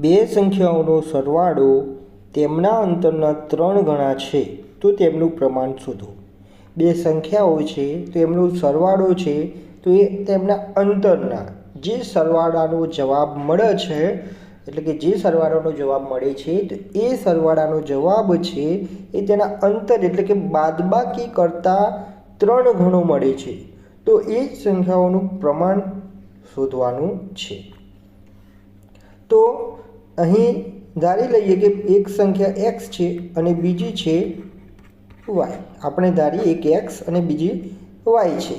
બે સંખ્યાઓનો સરવાળો તેમના અંતરના ત્રણ ગણા છે, તો તેમનું પ્રમાણ શોધો. બે સંખ્યાઓ છે, તો એમનો સરવાળો છે, તો એ તેમના અંતરના. જે સરવાળાનો જવાબ મળે છે, એટલે કે જે સરવાળાનો જવાબ મળે છે, તો એ સરવાળાનો જવાબ છે, એ તેના અંતર એટલે કે બાદબાકી કરતાં ત્રણ ગણો મળે છે. તો એ જ સંખ્યાઓનું પ્રમાણ શોધવાનું છે. તો અહીં ધારી લઈએ કે એક સંખ્યા એક્સ છે અને બીજી છે વાય આપણે ધારીએ એક એક્સ અને બીજી વાય છે.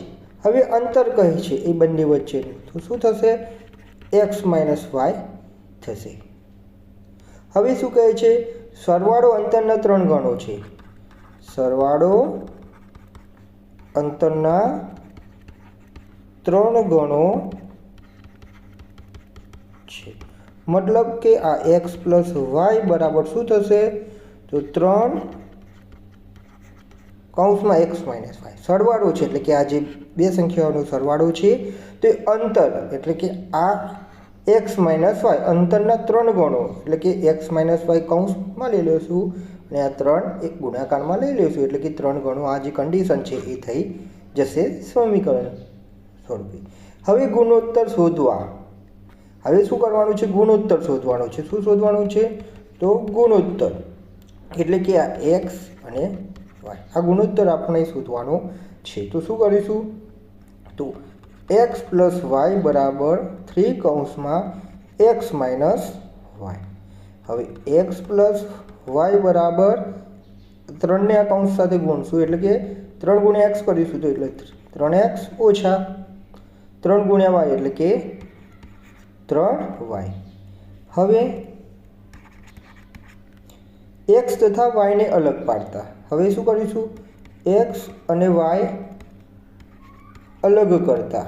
હવે અંતર કહે છે એ બંને વચ્ચેનું. તો શું થશે? એક્સ માઇનસ વાય થશે. હવે શું કહે છે? સરવાળો અંતરના ત્રણ ગણો છે. સરવાળો અંતરના ત્રણ ગણો છે મતલબ કે આ એક્સ પ્લસ વાય બરાબર શું થશે? તો ત્રણ કૌંસમાં એક્સ માઇનસ વાય સરવાળો છે, એટલે કે આ જે બે સંખ્યાઓનો સરવાળો છે, તે અંતર, એટલે કે આ એક્સ માઇનસ વાય અંતરના ત્રણ ગણો, એટલે કે એક્સ માઇનસ વાય કૌંસમાં લઈ લઈશું અને આ ત્રણ એક ગુણાકારમાં લઈ લઈશું એટલે કે ત્રણ ગણો આ જે કન્ડિશન છે, એ થઈ જશે સમીકરણ સ્વરૂપે હવે ગુણોત્તર શોધવા. હવે શું કરવાનું છે? ગુણોત્તર શોધવાનું છે. શું શોધવાનું છે? તો ગુણોત્તર. એટલે કે આ એક્સ અને વાય આ ગુણોત્તર આપણે શોધવાનો છે. તો શું કરીશું? તો એક્સ પ્લસ વાય બરાબર થ્રી કૌંસમાં એક્સ માઇનસ વાય હવે એક્સ પ્લસ વાય બરાબર ત્રણને આ કૌંસ સાથે ગુણશું. એટલે કે ત્રણ ગુણ્યા એક્સ કરીશું તો એટલે ત્રણ એક્સ ઓછા ત્રણ ગુણ્યા વાય એટલે કે ત્રણ વાય. હવે એક્સ તથા વાયને અલગ પાડતા. હવે શું કરીશું? એક્સ અને વાય અલગ કરતા.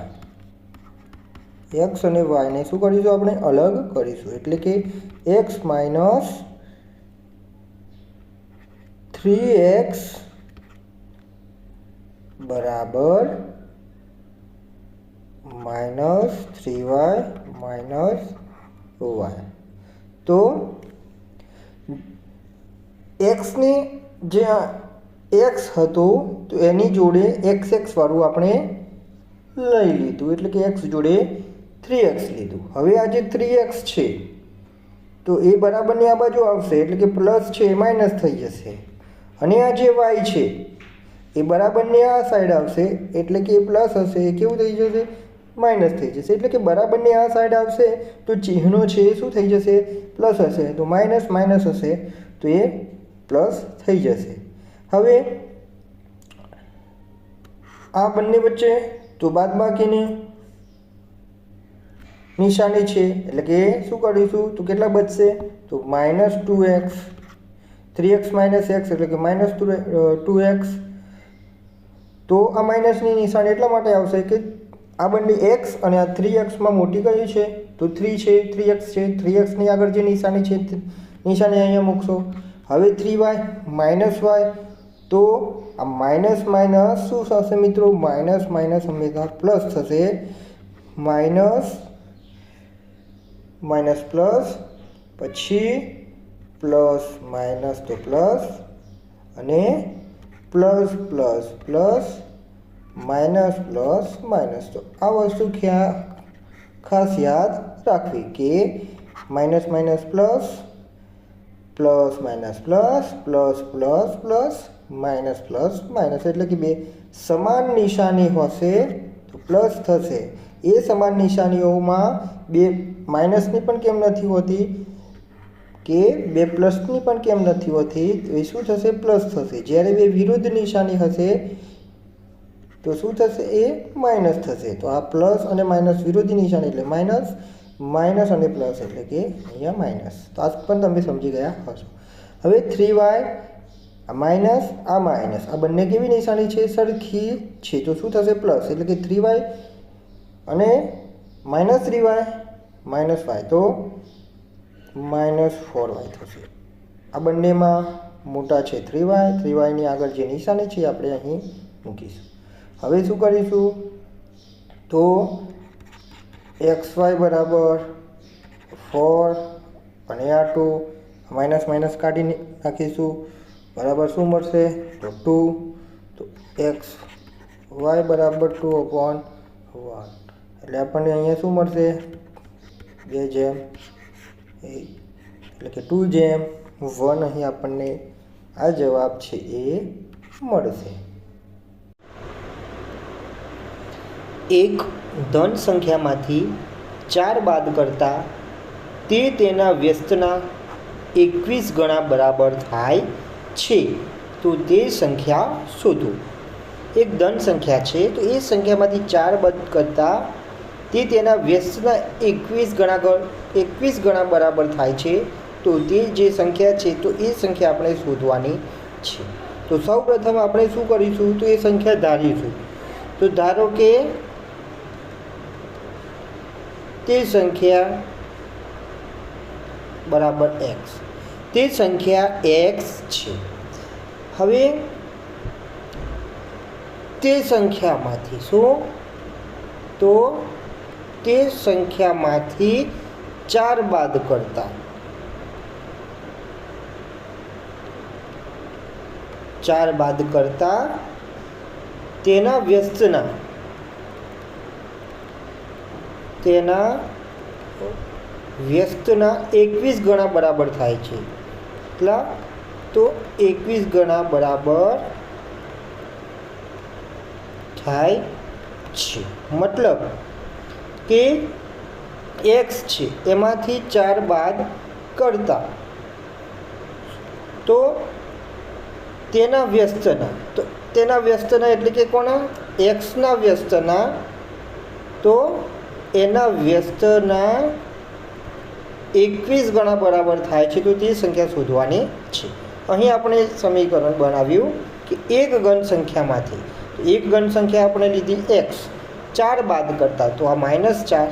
એક્સ અને વાયને શું કરીશું આપણે? અલગ કરીશું. એટલે કે એક્સ માઇનસ થ્રી એક્સ બરાબર minus three Y minus Y. તો એક્સની જે એક્સ હતું, તો એની જોડે એક્સ એક્સવાળું આપણે લઈ લીધું. એટલે કે એક્સ જોડે થ્રી એક્સ લીધું. હવે આ જે થ્રી એક્સ છે, તો એ બરાબરની આ બાજુ આવશે. એટલે કે પ્લસ છે, એ માઇનસ થઈ જશે. અને આ જે વાય છે, એ બરાબરની આ સાઈડ આવશે. એટલે કે એ પ્લસ હશે. એ કેવું થઈ જશે? માઇનસ થઈ જશે. એટલે કે બરાબરની આ સાઈડ આવશે, તો ચિહ્નો છે એ શું થઈ જશે? પ્લસ હશે. તો માઇનસ માઇનસ હશે. તો એ પ્લસ થઈ જશે. હવે આ બંને વચ્ચે તો બાદબાકીની નિશાની છે. એટલે કે શું કરીશું? તો કેટલા બચશે? તો minus two X three X minus X એટલે કે માઇનસ ટુ ટુ એક્સ તો આ માઇનસની નિશાની એટલા માટે આવશે કે આ બંને એક્સ અને આ થ્રી એક્સમાં મોટી કયું છે? તો થ્રી છે થ્રી એક્સ છે થ્રી એક્સની આગળ જે નિશાની છે નિશાની અહીંયા મૂકશો. હવે થ્રી વાય માઇનસ વાય તો આ માઇનસ માઇનસ શું થશે મિત્રો? માઇનસ માઇનસ હંમેશા પ્લસ થશે. માઇનસ માઇનસ પ્લસ પછી પ્લસ માઇનસ તો પ્લસ અને plus plus plus minus plus minus. તો આ વસ્તુ ખ્યા, ખાસ યાદ રાખવી કે minus minus plus plus minus plus plus plus plus, minus plus minus. એટલે કે બે સમાન નિશાની હશે તો પ્લસ થશે. એ સમાન નિશાનીઓમાં બે માઇનસની પણ કેમ નથી હોતી? કે બે પ્લસની પણ કેમ નથી હોતી? એ શું થશે? પ્લસ થશે. જ્યારે બે વિરુદ્ધ નિશાની હશે તો શું થશે? એ માઇનસ થશે. તો આ પ્લસ અને માઇનસ વિરોધી નિશાન એટલે માઇનસ માઇનસ અને પ્લસ એટલે કે અહીંયા માઇનસ તો આ પણ તમે સમજી ગયા હશો. હવે થ્રી વાય માઇનસ આ માઇનસ આ બંને કેવી નિશાની છે? સરખી છે. તો શું થશે? પ્લસ એટલે કે થ્રી વાય અને minus three Y minus Y તો માઇનસ ફોર વાય થશે. આ બંનેમાં મોટા છે થ્રી વાય થ્રી વાયની આગળ જે નિશાની છે આપણે અહીં મૂકીશું. હવે શું કરીશું? તો એક્સ વાય બરાબર ફોર અને આ ટુ માઇનસ માઇનસ કાઢી નાખીશું. બરાબર શું મળશે? તો ટુ તો એક્સ વાય બરાબર ટુ અપોન વન એટલે આપણને અહીંયા શું મળશે? બે જેમ. એટલે કે ટુ જેમ. વન અહીં આપણને આ જવાબ છે એ મળશે. એક ધન સંખ્યામાંથી ચાર બાદ કરતાં તે તેના વ્યસ્તના એકવીસ ગણા બરાબર થાય છે. તો તે સંખ્યા શોધો. એક ધન સંખ્યા છે, તો એ સંખ્યામાંથી ચાર બાદ કરતાં તે તેના વ્યસ્તના એકવીસ ગણા એકવીસ ગણા બરાબર થાય છે. તો તે જે સંખ્યા છે, તો એ સંખ્યા આપણે શોધવાની છે. તો સૌ પ્રથમ આપણે શું કરીશું? તો એ સંખ્યા ધારીશું. તો ધારો કે તે સંખ્યા બરાબર એક્સ તે સંખ્યા એક્સ છે. હવે તે સંખ્યામાંથી શું? તો તે સંખ્યામાંથી ચાર બાદ કરતા ચાર બાદ કરતા તેના વ્યસ્તના તેના વ્યસ્તના એકવીસ ગણા બરાબર થાય છે. એટલા તો એકવીસ ગણા બરાબર થાય છે. મતલબ કે એક્સ છે, એમાંથી ચાર બાદ કરતા. તો તેના વ્યસ્તના, તો તેના વ્યસ્તના એટલે કે કોના? એક્સના વ્યસ્તના. તો એના વ્યસ્તના એકવીસ ગણા બરાબર થાય છે તો તે સંખ્યા શોધવાની છે. અહીં આપણે સમીકરણ બનાવ્યું કે એક ગણ સંખ્યામાંથી એક ગણ સંખ્યા આપણે લીધી એક્સ ચાર બાદ કરતાં, તો આ માઇનસ ચાર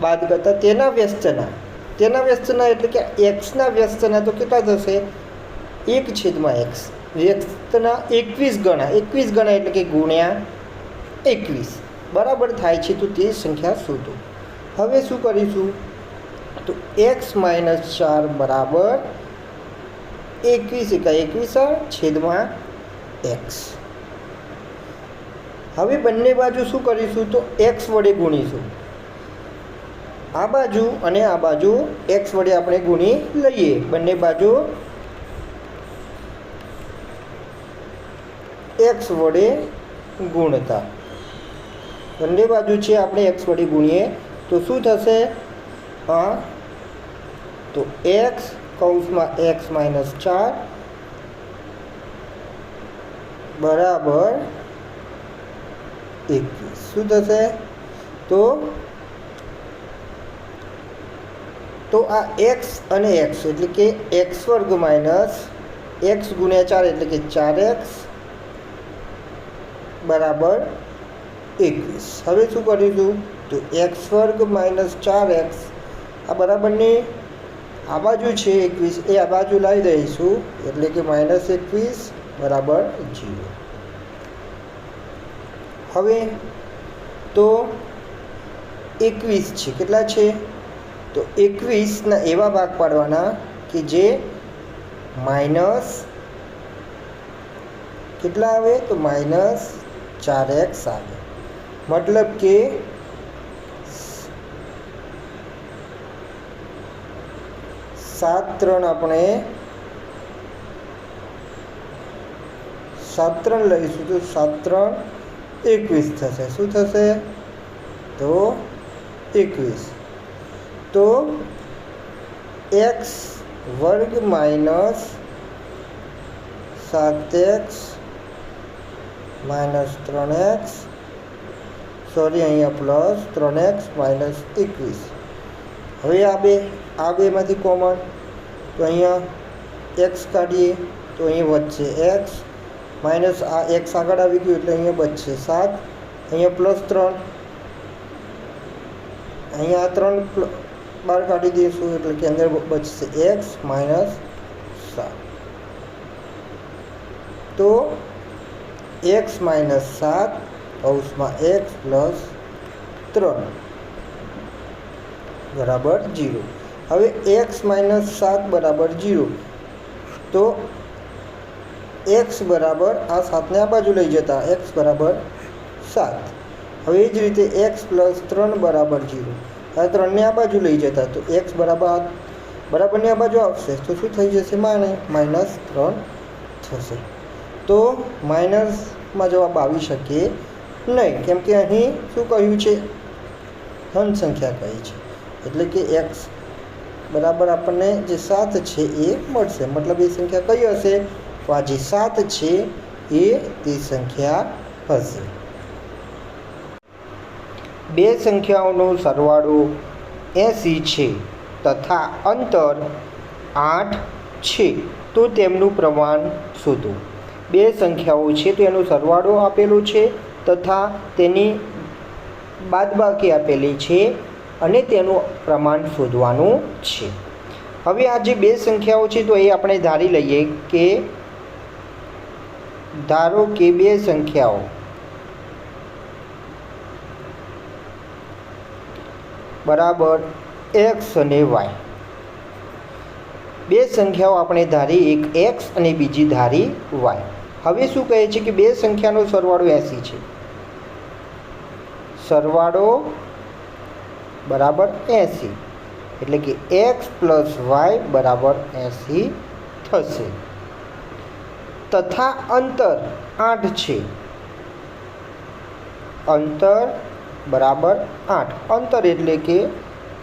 બાદ કરતાં તેના વ્યસ્તના તેના વ્યસ્તના એટલે કે એક્સના વ્યસ્તના તો કેટલા થશે? એક છેદમાં એક્સ વ્યસ્તના એકવીસ ગણા એકવીસ ગણા એટલે કે ગુણ્યા એકવીસ. બરાબર થાય છે તો તે સંખ્યા શોધો. હવે શું કરીશું? તો એક્સ માઇનસ ચાર બરાબર એકવીસ એકા એકવીસ છેદમાં એક્સ હવે બંને બાજુ શું કરીશું? તો એક્સ વડે ગુણીશું. આ બાજુ અને આ બાજુ એક્સ વડે આપણે ગુણી લઈએ. બંને બાજુ એક્સ વડે ગુણતા. બંને બાજુ છે, આપણે એક્સ વડે ગુણીએ. તો શું થશે? હા. તો એક્સ કૌંસમાં એક્સ માઇનસ ચાર. બરાબર. એકવીસ. શું થશે? તો તો આ એક્સ અને એક્સ એટલે કે એક્સ વર્ગ માઇનસ એક્સ ગુણ્યા ચાર, એટલે કે ચાર એક્સ બરાબર. એકવીસ હવે શું કરીશું તો? એક્સ વર્ગ માઇનસ ચાર એક્સ, આ બરાબરની આ બાજુ છે એકવીસ, એ આ બાજુ લાવી દઈશું, એટલે કે માઇનસ એકવીસ બરાબર જીરો. હવે તો એકવીસ છે, કેટલા છે? તો એકવીસના એવા ભાગ પાડવાના કે જે માઇનસ કેટલા આવે? તો માઇનસ ચાર એક્સ આવે. મતલબ કે સાત ત્રણ આપણે સાત ત્રણ લઈશું તો સાત ત્રણ એકવીસ થશે શું થશે તો એકવીસ તો એક્સ વર્ગ માઇનસ સાત એક્સ માઇનસ ત્રણ એક્સ સોરી અહીંયા પ્લસ ત્રણ એક્સ માઇનસ એકવીસ હવે આ બે, આ બેમાંથી કોમન તો અહીંયા એક્સ કાઢીએ, તો અહીં વધશે એક્સ માઇનસ આ એક્સ આગળ આવી ગયું એટલે અહીંયા બચશે સાત. અહીંયા પ્લસ ત્રણ. અહીંયા આ ત્રણ પ્લ- બહાર કાઢી દઈશું એટલે કે અંદર બચશે એક્સ માઇનસ સાત. તો એક્સ માઇનસ સાત. કૌંસમાં એક્સ પ્લસ ત્રણ. બરાબર જીરો હવે એક્સ માઇનસ સાત બરાબર જીરો તો એક્સ બરાબર આ સાતને આ બાજુ લઈ જતા એક્સ બરાબર સાત. હવે એ જ રીતે એક્સ પ્લસ ત્રણ બરાબર જીરો આ ત્રણને આ બાજુ લઈ જતા તો એક્સ બરાબર બરાબરની આ બાજુ આવશે. તો શું થઈ જશે? માને માઇનસ ત્રણ થશે. તો માઇનસમાં જવાબ આવી શકે નહીં, કેમ કે અહીં શું કહ્યું છે? ધન સંખ્યા કહી છે. એટલે કે એક્સ બરાબર આપણને જે સાત છે એ મળશે. મતલબ એ સંખ્યા કઈ હશે? તો આ જે સાત છે એ તે સંખ્યા હશે. બે સંખ્યાઓનો સરવાળો એંસી છે તથા અંતર આઠ છે. તો તેમનું પ્રમાણ શોધો. બે સંખ્યાઓ છે તો એનો સરવાળો આપેલો છે તથા તેની બાદબાકી આપેલી છે અને તેનું પ્રમાણ શોધવાનું છે. હવે આ જે બે સંખ્યાઓ છે, તો એ આપણે ધારી લઈએ કે ધારો કે બે સંખ્યાઓ. બરાબર એક્સ અને વાય. બે સંખ્યાઓ આપણે ધારી, એક એક્સ અને બીજી ધારી વાય. હવે શું કહે છે કે બે સંખ્યાનો સરવાળો એંસી છે? સરવાળો બરાબર એંસી. એટલે કે એક્સ પ્લસ વાય બરાબર એંસી થશે. તથા અંતર આઠ છે. અંતર બરાબર આઠ. અંતર એટલે કે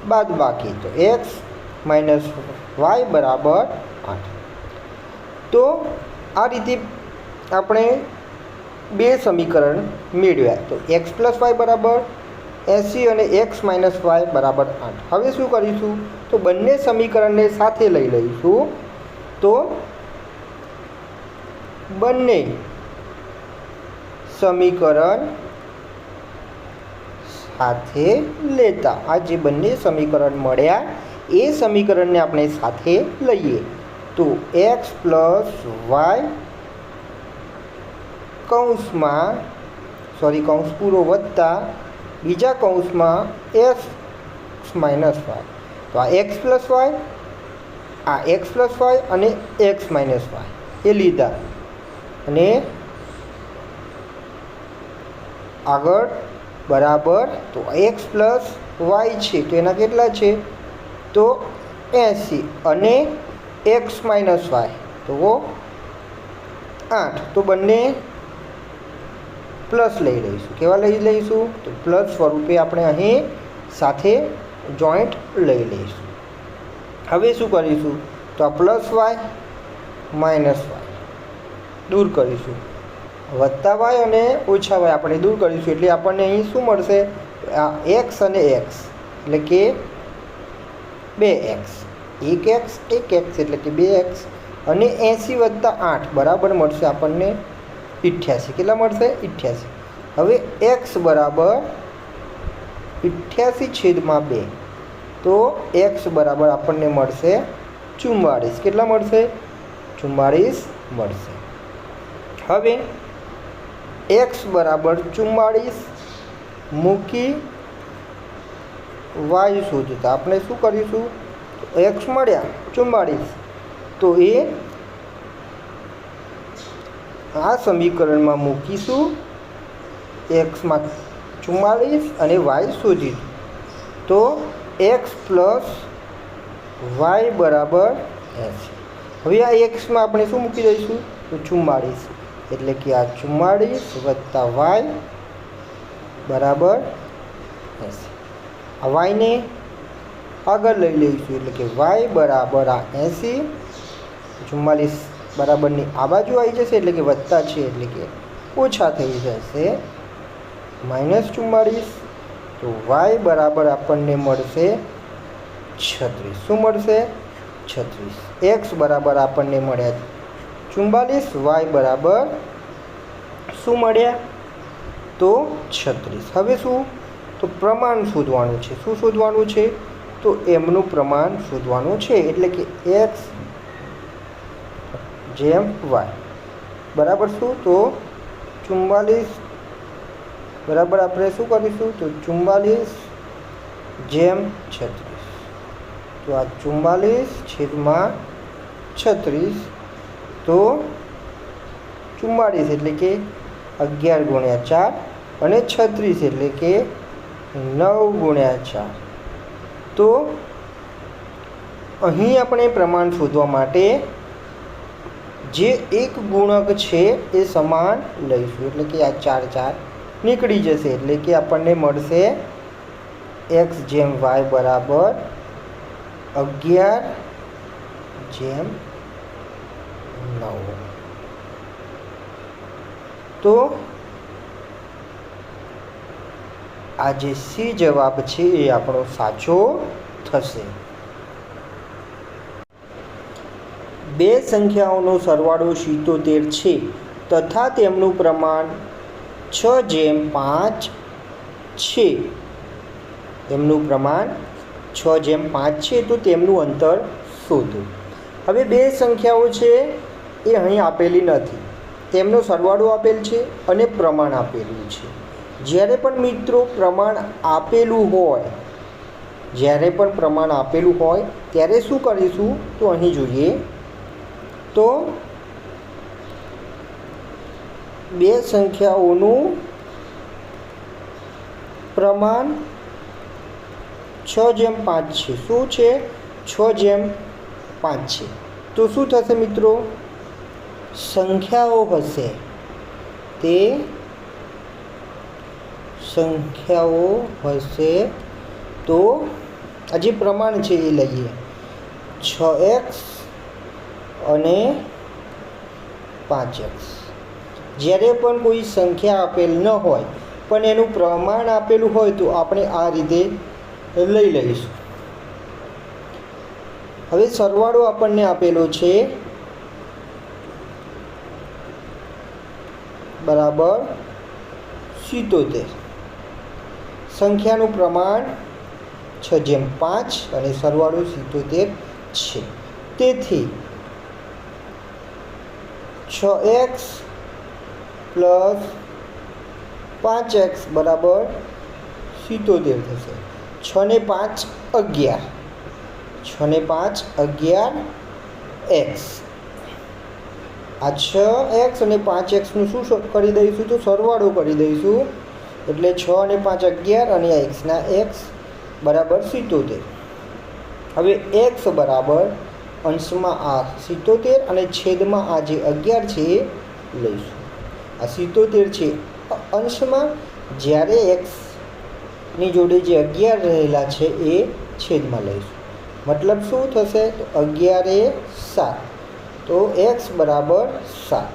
બાદ બાકી. તો એક્સ માઇનસ વાય બરાબર આઠ. તો આ રીતે આપણે બે સમીકરણ મેળવ્યા. તો એક્સ પ્લસ વાય બરાબર એંસી અને એક્સ માઇનસ વાય બરાબર આઠ. હવે શું કરીશું? તો બંને સમીકરણને સાથે લઈ લઈશું. તો બંને સમીકરણ સાથે લેતા. આ જે બંને સમીકરણ મળ્યા, એ સમીકરણને આપણે સાથે લઈએ. તો એક્સ પ્લસ વાય કૌંસમાં સોરી કૌંસ પૂરો વત્તા બીજા કૌંસમાં એક્સ માઇનસ વાય. તો આ એક્સ પ્લસ વાય, આ એક્સ પ્લસ વાય અને એક્સ માઇનસ વાય. એ લીધા. અને આગળ બરાબર, તો એક્સ પ્લસ વાય છે, તો એના કેટલા છે? તો એંસી અને એક્સ માઇનસ વાય. તો આઠ. તો બંને પ્લસ લઈ લઈશું. કેવા લઈ લઈશું? તો પ્લસ સ્વરૂપે આપણે અહીં સાથે જોઈન્ટ લઈ લઈશું. હવે શું કરીશું? તો આ પ્લસ વાય માઇનસ વાય દૂર કરીશું. વત્તા વાય અને ઓછા વાય આપણે દૂર કરીશું. એટલે આપણને અહીં શું મળશે? આ એક્સ અને એક્સ. એટલે કે બે એક્સ. એક એક્સ એક એક્સ એટલે કે બે એક્સ. અને એંસી વત્તા આઠ બરાબર મળશે આપણને. ઇઠ્યાસી. કેટલા મળશે? ઇઠ્યાસી. હવે એક્સ બરાબર ઇઠ્યાસી છેદમાં બે. તો એક્સ બરાબર આપણને મળશે ચુમ્માળીસ. કેટલા મળશે? ચુમ્માળીસ મળશે. હવે એક્સ બરાબર ચુમ્માળીસ મૂકી વાય શોધતા આપણે શું કરીશું? એક્સ મળ્યા ચુમ્માળીસ. તો એ આ સમીકરણમાં મૂકીશું. એક્સમાં ચુમ્માળીસ અને વાય શોધીશું. તો એક્સ પ્લસ વાય બરાબર એંસી હવે આ એક્સમાં આપણે શું મૂકી દઈશું? તો ચુમ્માળીસ એટલે કે આ ચુમ્માળીસ વત્તા વાય બરાબર એંસી આ વાયને આગળ લઈ લઈશું. એટલે કે વાય બરાબર આ એંસી ચુમ્માલીસ બરાબરની આ બાજુ આવી જશે એટલે કે વધતા છે એટલે કે ઓછા થઈ જશે. માઇનસ ચુમ્માળીસ, તો વાય બરાબર આપણને મળશે છત્રીસ. શું મળશે? છત્રીસ. એક્સ બરાબર આપણને મળ્યા ચુમ્માલીસ વાય બરાબર શું મળ્યા તો છત્રીસ. હવે શું? તો પ્રમાણ શોધવાનું છે. શું શોધવાનું છે? તો એમનું પ્રમાણ શોધવાનું છે. એટલે કે એક્સ જેમ વાય. બરાબર શું? તો ચુમ્માલીસ. બરાબર, આપણે શું કરીશું? તો ચુમ્માલીસ જેમ છત્રીસ. તો આ ચુમ્માલીસ છેદમાં છત્રીસ તો ચુમ્માળીસ એટલે કે અગિયાર ગુણ્યા ચાર અને છત્રીસ એટલે કે નવ ગુણ્યા ચાર. તો અહીં આપણે પ્રમાણ શોધવા માટે જે એક ગુણક છે એ સમાન લઈશું. એટલે કે આ ચાર ચાર નીકળી જશે. એટલે કે આપણને મળશે એક્સ જેમ વાય બરાબર અગિયાર જેમ નવ. તો આ જે સી જવાબ છે એ આપણો સાચો થશે. બે સંખ્યાઓનો સરવાળો સિત્તોતેર છે તથા તેમનું પ્રમાણ છ જેમ પાંચ છે. તેમનું પ્રમાણ છ જેમ પાંચ છે તો તેમનું અંતર શોધો હવે બે સંખ્યાઓ છે એ અહીં આપેલી નથી. તેમનો સરવાળો આપેલ છે અને પ્રમાણ આપેલું છે. જ્યારે પણ મિત્રો પ્રમાણ આપેલું હોય, જ્યારે પણ પ્રમાણ આપેલું હોય, ત્યારે શું કરીશું? તો અહીં જોઈએ તો બે સંખ્યાઓનું પ્રમાણ છ જેમ પાંચ છે. શું છે? છ જેમ પાંચ છે. તો શું થશે મિત્રો? સંખ્યાઓ હશે. તે સંખ્યાઓ હશે તો આ જે પ્રમાણ છે એ લઈએ. છ એક્સ અને પાંચ જ્યારે પણ કોઈ સંખ્યા આપેલ ન હોય, પણ એનું પ્રમાણ આપેલું હોય તો આપણે આ રીતે લઈ લઈશું. હવે સરવાળો આપણને આપેલો છે બરાબર સિત્તોતેર. સંખ્યાનું પ્રમાણ છ જેમ પાંચ અને સરવાળો સિત્તોતેર છે. તેથી છ એક્સ પ્લસ પાંચ એક્સ બરાબર સિત્તોતેર થશે. છ ને પાંચ અગિયાર. છ ને પાંચ અગિયાર એક્સ. આ છ એક્સ અને પાંચ એક્સનું શું કરી દઈશું તો સરવાળો કરી દઈશું. એટલે છ અને પાંચ અગિયાર અને એક્સના એક્સ બરાબર સિત્તોતેર. હવે એક્સ બરાબર અંશમાં આ સિત્તોતેર અને છેદમાં આ જે અગિયાર છે એ લઈશું. આ સિત્તોતેર છે અંશમાં જ્યારે એક્સની જોડે જે અગિયાર રહેલા છે એ છેદમાં લઈશું. મતલબ શું થશે? તો અગિયાર સાત. તો એક્સ બરાબર સાત.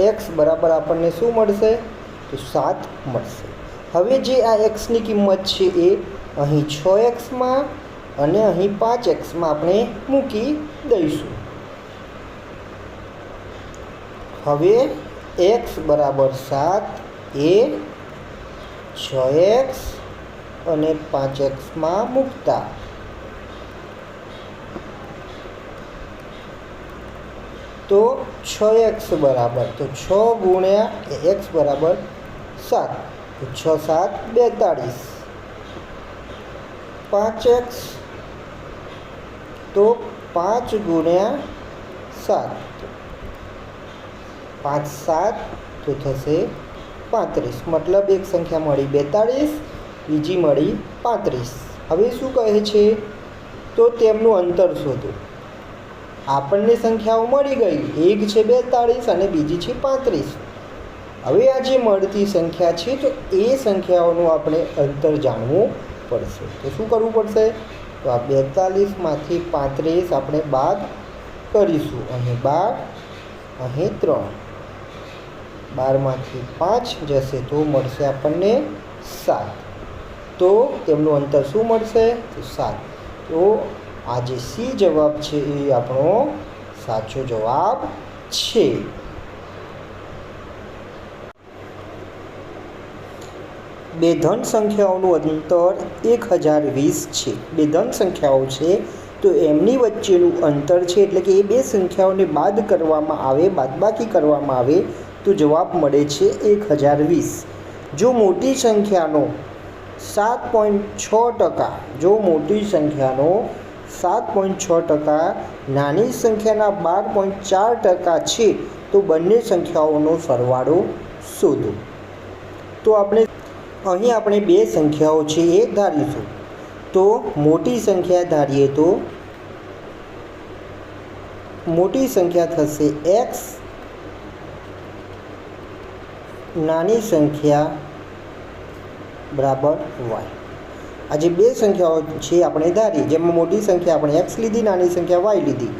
એક્સ બરાબર આપણને શું મળશે? તો સાત મળશે. હવે જે આ એક્સની કિંમત છે એ અહીં છ એક્સમાં અને અહીં પાંચ એક્સમાં આપણે મૂકી દઈશું. હવે એક્સ બરાબર સાત એ છ એક્સ અને પાંચ એક્સમાં મૂકતા. તો છ એક્સ બરાબર, તો છ ગુણ્યા એક્સ બરાબર સાત છ સાત બેતાળીસ. પાંચ એક્સ તો પાંચ ગુણ્યા સાત. પાંચ સાત તો થશે પાંત્રીસ. મતલબ એક સંખ્યા મળી બેતાળીસ, બીજી મળી પાંત્રીસ. હવે શું કહે છે? તો તેમનું અંતર શોધો. આપણને સંખ્યાઓ મળી ગઈ. એક છે બેતાળીસ અને બીજી છે પાંત્રીસ. હવે આ જે મળતી સંખ્યા છે, તો એ સંખ્યાઓનું આપણે અંતર જાણવું પડશે. તો શું કરવું પડશે? તો આ બેતાલીસમાંથી પાંત્રીસ આપણે બાદ કરીશું. અહીં બાર, અહીં ત્રણ. બારમાંથી પાંચ જશે તો મળશે આપણને સાત. તો તેમનું અંતર શું મળશે? તો સાત. તો આ જે સી જવાબ છે એ આપણો સાચો જવાબ છે. બે ધન સંખ્યાઓનું અંતર એક હજાર વીસ છે. બે ધન સંખ્યાઓ છે, તો એમની વચ્ચેનું અંતર છે, એટલે કે એ બે સંખ્યાઓને બાદ કરવામાં આવે, બાદબાકી કરવામાં આવે, તો જવાબ મળે છે એક હજાર વીસ. જો મોટી સંખ્યાનો સાત પોઈન્ટ છ ટકા, જો મોટી સંખ્યાનો સાત પોઈન્ટ છ ટકા, નાની સંખ્યાના બાર પોઈન્ટ ચાર ટકા છે, તો બંને સંખ્યાઓનો સરવાળો શોધો. તો આપણે અહીં આપણે બે સંખ્યાઓ છે એ ધારીશું. તો મોટી સંખ્યા ધારીએ તો મોટી સંખ્યા થશે એક્સ નાની સંખ્યા બરાબર વાય આ જે બે સંખ્યાઓ છે, આપણે ધારી જેમાં મોટી સંખ્યા આપણે એક્સ લીધી, નાની સંખ્યા વાય લીધી.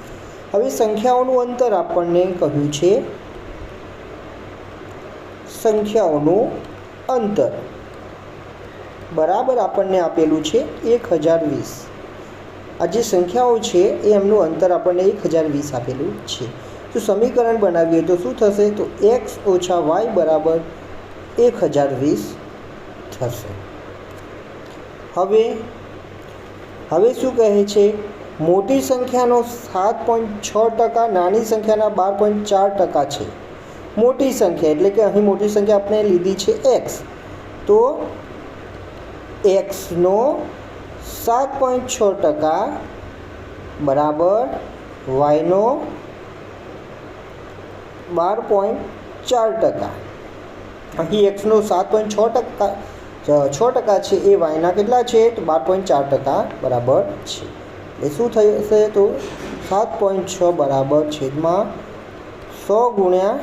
હવે સંખ્યાઓનું અંતર આપણને કહ્યું છે સંખ્યાઓનું અંતર. બરાબર આપણને આપેલું છે એક હજાર વીસ. આ જે સંખ્યાઓ છે, એ એમનું અંતર આપણને એક હજાર વીસ આપેલું છે. તો સમીકરણ બનાવીએ તો શું થશે? તો એક્સ ઓછા વાય બરાબર એક હજાર વીસ થશે. હવે હવે શું કહે છે? મોટી સંખ્યાનો સાત પોઈન્ટ છ ટકા, નાની સંખ્યાના બાર પોઈન્ટ ચાર ટકા છે. મોટી સંખ્યા, એટલે કે અહીં મોટી સંખ્યા આપણે લીધી છે એક્સ તો એક્સનો સાત પોઈન્ટ છ ટકા બરાબર વાયનો બાર પોઈન્ટ ચાર ટકા. અહીં એક્સનો સાત પોઈન્ટ છ ટકા છ ટકા છે, એ વાયના કેટલા છે? બાર પોઈન્ટ ચાર ટકા બરાબર છે. એ શું થશે તો? સાત પોઈન્ટ છ બરાબર છેદમાં સો ગુણ્યા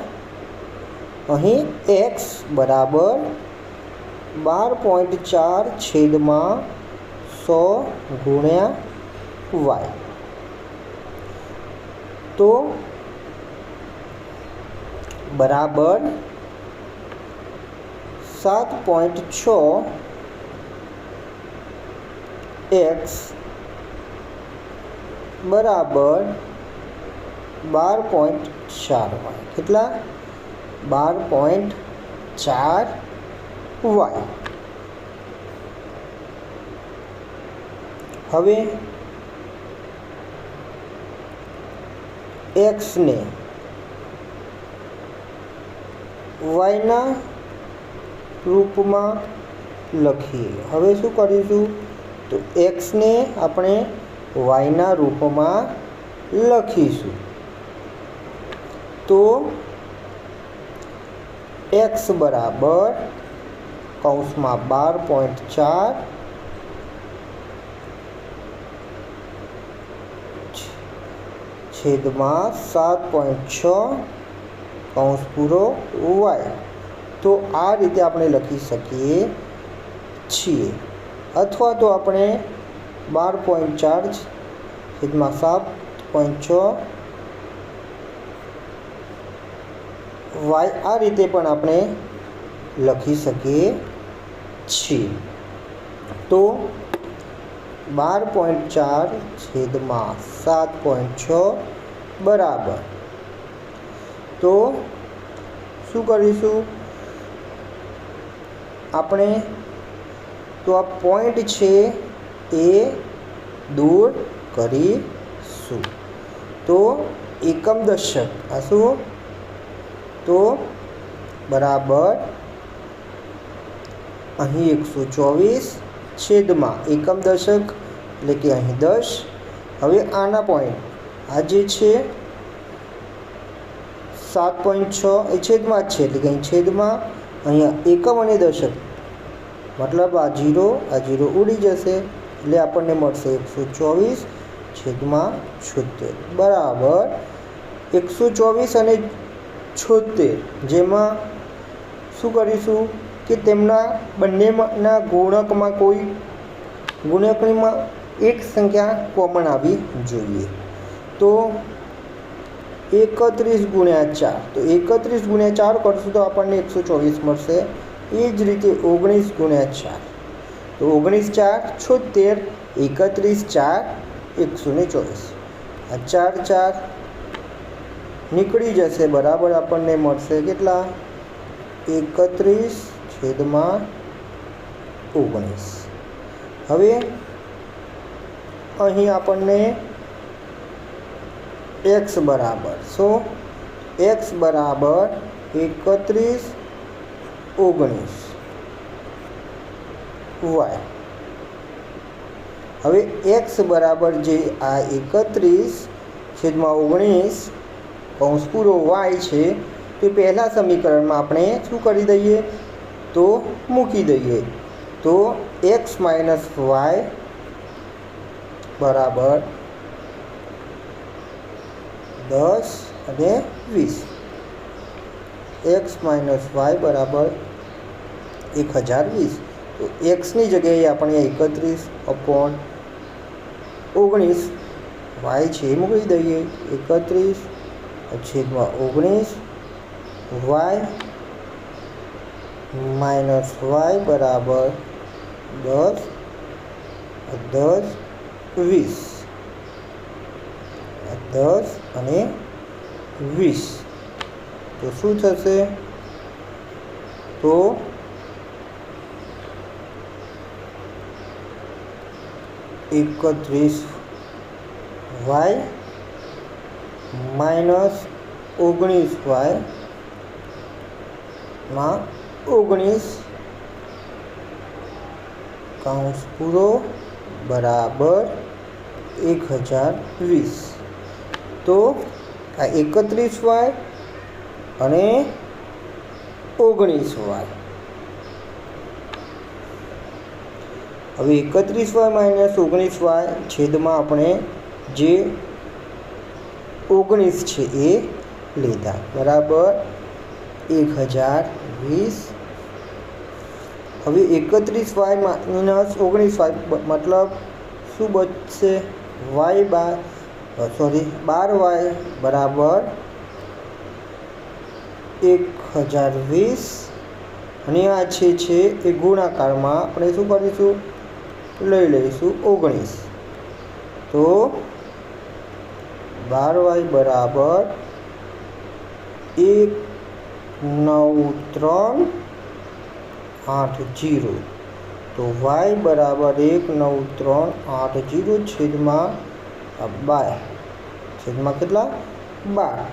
અહીં એક્સ બરાબર બાર પોઈન્ટ ચાર છેદમાં સો ગુણ્યા વાય તો બરાબર સાત પોઈન્ટ છ એક્સ બરાબર બાર પોઈન્ટ ચાર વાય કેટલા બાર પોઈન્ટ ચાર વાય હવે એક્સને વાયના રૂપમાં લખીએ. હવે શું કરીશું? તો એક્સને આપણે વાયના રૂપમાં લખીશું. તો એક્સ બરાબર કૌંસમાં બાર પોઈન્ટ ચાર. છેદમાં સાત પોઈન્ટ છ. કૌંસ પૂરો વાય તો આ રીતે આપણે લખી શકીએ છીએ. અથવા તો આપણે બાર પોઈન્ટ ચાર છેદમાં સાત પોઈન્ટ છ વાય આ રીતે પણ આપણે લખી શકીએ. છીએ તો બાર પોઈન્ટ ચાર છેદમાં સાત પોઈન્ટ છ બરાબર. તો શું કરીશું? આપણે તો આ પોઈન્ટ છે એ દૂર કરીશું. તો એકમ દશક આ શું? તો બરાબર અહીં એકસો ચોવીસ છેદમાં એકમ દશક, એટલે કે અહીં દસ. હવે આના પોઈન્ટ આ જે છે, સાત પોઈન્ટ છ, એ છેદમાં જ છે, એટલે કે અહીં છેદમાં અહીંયા એકમ અને દશક. મતલબ આ જીરો આ જીરો ઉડી જશે, એટલે આપણને મળશે એકસો ચોવીસ છેદમાં છોતેર. બરાબર. એકસો ચોવીસ અને છોતેર, જેમાં શું કરીશું? કે તેમના બંનેના ગુણકમાં કોઈ ગુણકમાં એક સંખ્યા કોમન આવી જોઈએ. તો એકત્રીસ ગુણ્યા ચાર, તો એકત્રીસ ગુણ્યા ચાર કરશું તો આપણને એકસો ચોવીસ મળશે. એ જ રીતે ઓગણીસ ગુણ્યા ચાર, તો ઓગણીસ ચાર છોતેર, એકત્રીસ ચાર એકસો ને ચોવીસ. આ ચાર ચાર નીકળી જશે, બરાબર આપણને મળશે કેટલા? એકત્રીસ છેદમાં ઓગણીસ. હવે અહીં આપણને એક્સ બરાબર. સો એક્સ બરાબર એકત્રીસ ઓગણીસ. વાય હવે એક્સ બરાબર જે આ એકત્રીસ છેદમાં ઓગણીસ કૌંસ વાય છે, તે પહેલાં સમીકરણમાં આપણે શું કરી દઈએ? તો મૂકી દઈએ તો એક્સ માઇનસ વાય બરાબર દસ અને વીસ એક્સ માઇનસ વાય બરાબર એક હજાર વીસ તો એક્સની જગ્યાએ આપણે એકત્રીસ અપોન ઓગણીસ વાય છે એ મૂકી દઈએ એકત્રીસ છેદમાં ઓગણીસ વાય માઇનસ વાય બરાબર દસ દસ, વીસ. દસ અને વીસ. તો શું થશે? તો એકત્રીસ વાય માઇનસ ઓગણીસ વાયમાં ઓગણીસ. કાઉન્સ પૂરો. બરાબર. એક હજાર વીસ. તો આ એકત્રીસ વાય અને ઓગણીસ વાય. હવે એકત્રીસ વાય માઇનસ ઓગણીસ વાય છેદમાં આપણે જે ઓગણીસ છે એ લીધા. બરાબર. એક હજાર વીસ. હવે એકત્રીસ વાય માઇનસ ઓગણીસ વાય મતલબ શું બચશે? વાય બાર સોરી બાર વાય બરાબર એક હજાર વીસ. અને આ છે છે, એ ગુણાકારમાં આપણે શું કરીશું? લઈ લઈશું ઓગણીસ. તો બાર વાય બરાબર એક, નવ, ત્રણ આઠ જીરો તો વાય બરાબર એક નવ ત્રણ આઠ જીરો છેદમાં આ બાર છેદમાં કેટલા બાર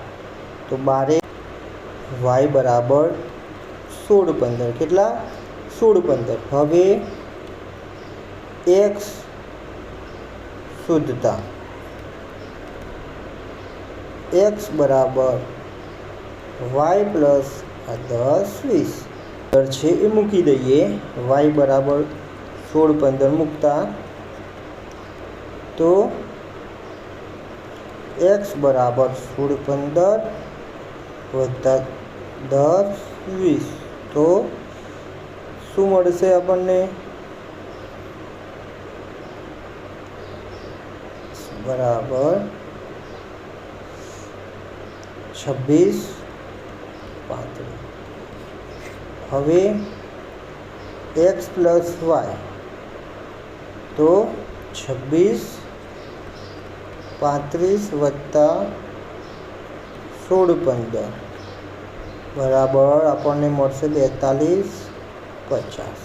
તો બારે વાય બરાબર સોળ પંદર કેટલા સોળ પંદર હવે એક્સ શુદ્ધતા એક્સ બરાબર વાય પ્લસ આ દસ વીસ છે, એ મૂકી દઈએ. વાય બરાબર સોળ પંદર મૂકતા. તો એક્સ બરાબર સોળ પંદર વત્તા દસ વીસ. તો શું મળશે આપણને? બરાબર છવ્વીસ. પાંત્રીસ. હવે એક્સ પ્લસ વાય તો છવ્વીસ પાંત્રીસ વત્તા સોળ પંદર બરાબર આપણને મળશે બેતાલીસ પચાસ.